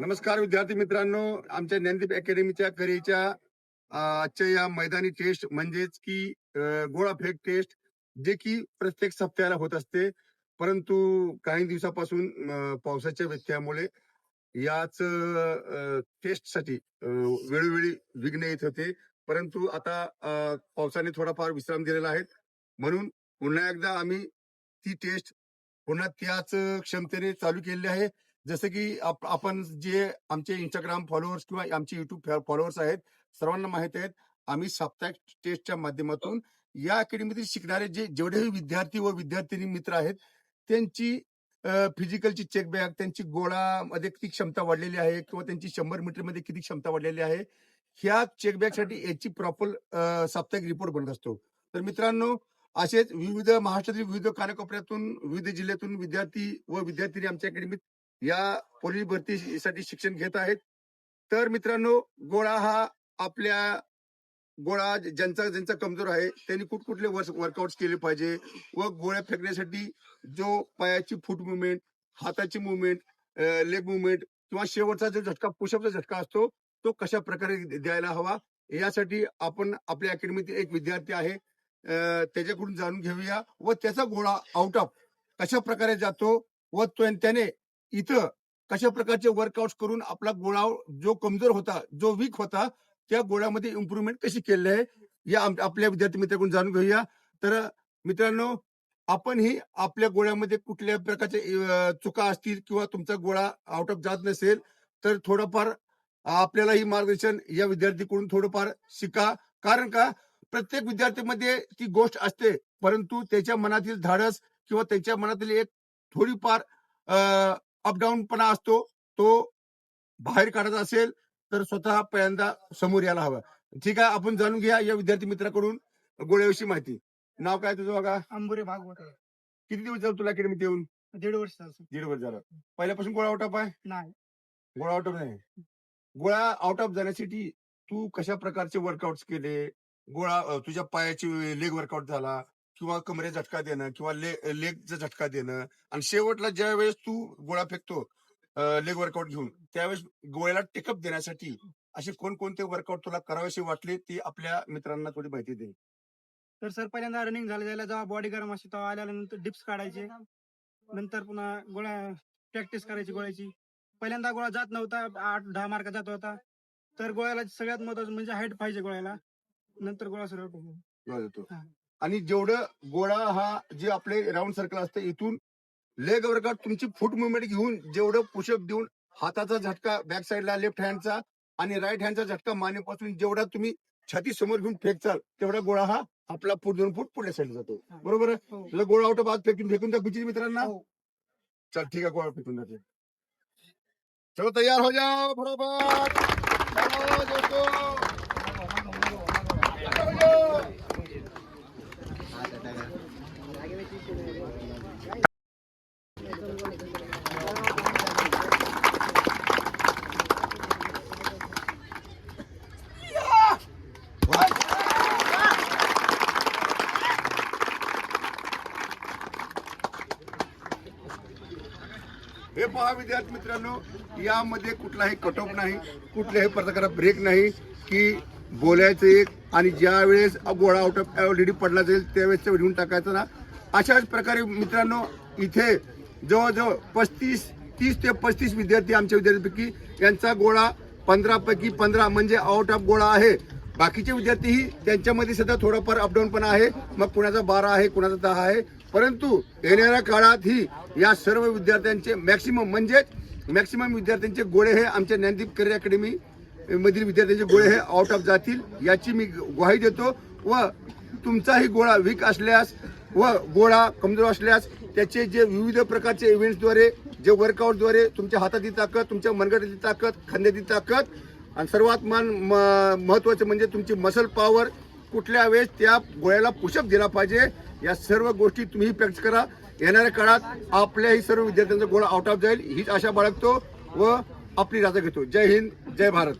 नमस्कार विद्यार्थी मित्रांनो. आमच्या ज्ञानदीप अकॅडमीच्या करेच्या आजच्या या मैदानी टेस्ट म्हणजेच की गोळा फेक टेस्ट जे की प्रत्येक सप्ताहाला होत असते. परंतु काही दिवसापासून पावसाच्या व्यत्ययामुळे याच टेस्टसाठी वेळोवेळी विघ्न येत होते. परंतु आता पावसाने थोडाफार विश्राम दिलेला आहे. म्हणून पुन्हा एकदा आम्ही ती टेस्ट पुन्हा त्याच क्षमतेने चालू केलेली आहे. जसं की आपण जे आमचे इंस्टाग्राम फॉलोअर्स किंवा आमचे युट्यूब फॉलोअर्स आहेत सर्वांना माहीत आहेत आम्ही साप्ताहिक टेस्टच्या माध्यमातून या अकॅडमीतील शिकणारे जे जेवढे विद्यार्थी व विद्यार्थिनी मित्र आहेत त्यांची फिजिकलची चेक बॅग त्यांची गोळामध्ये किती क्षमता वाढलेली आहे किंवा त्यांची शंभर मीटरमध्ये किती क्षमता वाढलेली आहे ह्या चेक बॅगसाठी याची प्रॉपर साप्ताहिक रिपोर्ट बनत असतो. तर मित्रांनो असेच विविध महाराष्ट्रातील विविध कानाकोपऱ्यातून विविध जिल्ह्यातून विद्यार्थी व विद्यार्थिनी आमच्या अकॅडमीत या पोलीस भरतीसाठी शिक्षण घेत आहेत. तर मित्रांनो गोळा हा आपल्या गोळा ज्यांचा ज्यांचा कमजोर आहे त्यांनी कुठकुठले वर्कआउट केले पाहिजे व गोळ्या फेकण्यासाठी जो पायाची फूट मुवमेंट हाताची मुवमेंट लेग मुवमेंट किंवा शेवटचा जो झटका पुशअपचा झटका असतो तो कशा प्रकारे द्यायला हवा यासाठी आपण आपल्या अकॅडमीतील एक विद्यार्थी आहे. त्याच्याकडून जाणून घेऊया व त्याचा गोळा आउट ऑफ कशा प्रकारे जातो व त्याने इथं कशा प्रकारचे वर्कआउट करून आपला गोळा जो कमजोर होता जो वीक होता त्या गोळ्यामध्ये इम्प्रुव्हमेंट कशी केली आहे या आपल्या विद्यार्थी मित्राकडून जाणून घेऊया. तर मित्रांनो आपण ही आपल्या गोळ्यामध्ये कुठल्या प्रकारच्या चुका असतील किंवा तुमचा गोळा आउट ऑफ जात नसेल तर थोडंफार आपल्यालाही मार्गदर्शन या विद्यार्थीकडून थोडंफार शिका. कारण का? प्रत्येक विद्यार्थ्यांमध्ये ती गोष्ट असते परंतु त्याच्या मनातील धाडस किंवा त्याच्या मनातील एक थोडीफार अपडाऊन पणा असतो तो बाहेर काढायचा असेल तर स्वतः पहिल्यांदा समोर यायला हवा. ठीक आहे आपण जाणून घ्या या विद्यार्थी मित्राकडून गोळ्याविषयी माहिती. नाव काय तुझं बघा? अंबुरे भागवत. किती दिवस झालं तुला अकॅडमीत येऊन? दीड वर्ष झालं दीड वर्ष झालं. पहिल्यापासून गोळा आउट ऑफ आहे? नाही. गोळा आउट ऑफ नाही. गोळा आउट ऑफ जाण्यासाठी तू कशा प्रकारचे वर्कआउट केले? गोळा तुझ्या पायाची लेग वर्कआउट झाला किंवा कमरे झटका देणं किंवा लेगचा झटका देणं. आणि शेवटला ज्या वेळेस तू गोळा फेकतो लेग वर्कआउट घेऊन त्यावेळेस गोळ्याला टेकअप देण्यासाठी असे कोणकोणते वर्कआउट तुला करावेसे वाटले ते आपल्या मित्रांना थोडी माहिती दे. तर सर पहिल्यांदा रनिंग झालं त्याला जेव्हा बॉडी गरम असते तेव्हा आल्यानंतर डिप्स काढायचे. नंतर पुन्हा गोळ्या प्रॅक्टिस करायची गोळ्याची. पहिल्यांदा गोळा जात नव्हता आठ दहा मार्क जात होता. तर गोळ्याला सगळ्यात महत्वाचं म्हणजे हाईट पाहिजे गोळ्याला. नंतर गोळा सुरू होतो. आणि जेवढं गोळा हा जे आपले राऊंड सर्कल असतं इथून लेग वर्कआउट तुमची फूट मुवमेंट घेऊन जेवढं पुशअप देऊन हाताचा झटका बॅक साईडला लेफ्ट हँडचा आणि राईट हँडचा झटका मानेपासून जेवढा तुम्ही छाती समोर घेऊन फेकचाल तेवढा गोळा हा आपला फूट दोन फूट पुढे साईडला जातो. बरोबर आहे? हो. गोळा आउट आज फेकून फेकून त्या गुची मित्रांना हो. चल ठीक आहे गोळा फेकून जाते चलो तैयार हो जाओ फटाफट चलो दोस्तों हे पहा विद्यार्थी मित्रांनो यामध्ये कुठलाही कटऑफ नाही कुठल्याही प्रकारचा ब्रेक नाही की बोलायचं एक आणि ज्या वेळेस गोळा आउट ऑफ ऑलरेडी पडला जाईल त्यावेळेस ते लिहून टाकायचं ना. अशाच प्रकारे मित्रांनो इथे जवळजवळ पस्तीस तीस ते पस्तीस विद्यार्थी आमच्या विद्यार्थ्यांपैकी यांचा गोळा पंधरापैकी पंधरा म्हणजे आउट ऑफ गोळा आहे. बाकीचे विद्यार्थीही त्यांच्यामध्ये सध्या थोडंफार अपडाऊन पण आहे. मग कुणाचा बारा आहे कुणाचा दहा आहे परंतु येणाऱ्या काळात ही या सर्व विद्यार्थ्यांचे मॅक्सिमम म्हणजे मॅक्सिमम विद्यार्थ्यांचे गोळे हे आमच्या ज्ञानदीप करिअर अकॅडमी मधील विद्यार्थ्यांचे गोळे हे आउट ऑफ जातील याची मी ग्वाही देतो व तुमचाही गोळा वीक असल्यास व गोळा कमजोर असल्यास त्याचे जे विविध प्रकारचे इव्हेंट्सद्वारे जे वर्कआउटद्वारे तुमच्या हाताची ताकद तुमच्या मनगटाची ताकद खांद्याची ताकद आणि सर्वात मान म- महत्वाचं म्हणजे तुमची मसल पॉवर कुठल्या वेळेस त्या गोळ्याला पुषप दिला पाहिजे या सर्व गोष्टी तुम्ही प्रॅक्टिस करा. येणाऱ्या काळात आपल्याही सर्व विद्यार्थ्यांचा गोळा आउट ऑफ जाईल हीच आशा बाळगतो व आपली राजा घेतो. जय हिंद जय भारत.